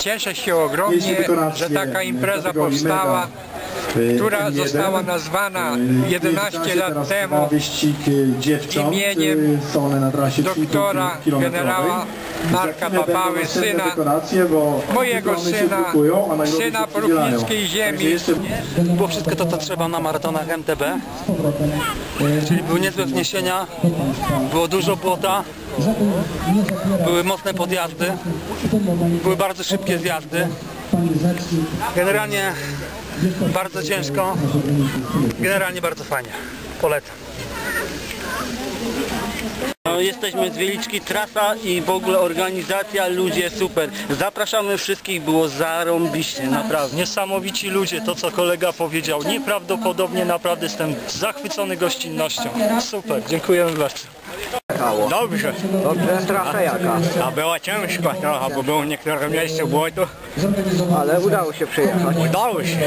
Cieszę się ogromnie, że taka impreza powstała, która została nazwana 11 lat temu imieniem doktora generała Marka Papały, syna mojego syna, syna próchnickiej ziemi. Było wszystko to, co trzeba na maratonach MTB. Czyli były niezłe wzniesienia, było dużo błota, były mocne podjazdy, były bardzo szybkie zjazdy. Generalnie bardzo ciężko, generalnie bardzo fajnie. Polecam. No, jesteśmy z Wieliczki, trasa i w ogóle organizacja, ludzie super. Zapraszamy wszystkich, było zarąbiście, naprawdę. Niesamowici ludzie, to co kolega powiedział. Nieprawdopodobnie naprawdę jestem zachwycony gościnnością. Super, dziękujemy bardzo. Dobrze. Dobrze, trasa jaka? A była ciężko trochę, bo było niektóre miejsce błoto. Ale udało się przyjechać. Udało się.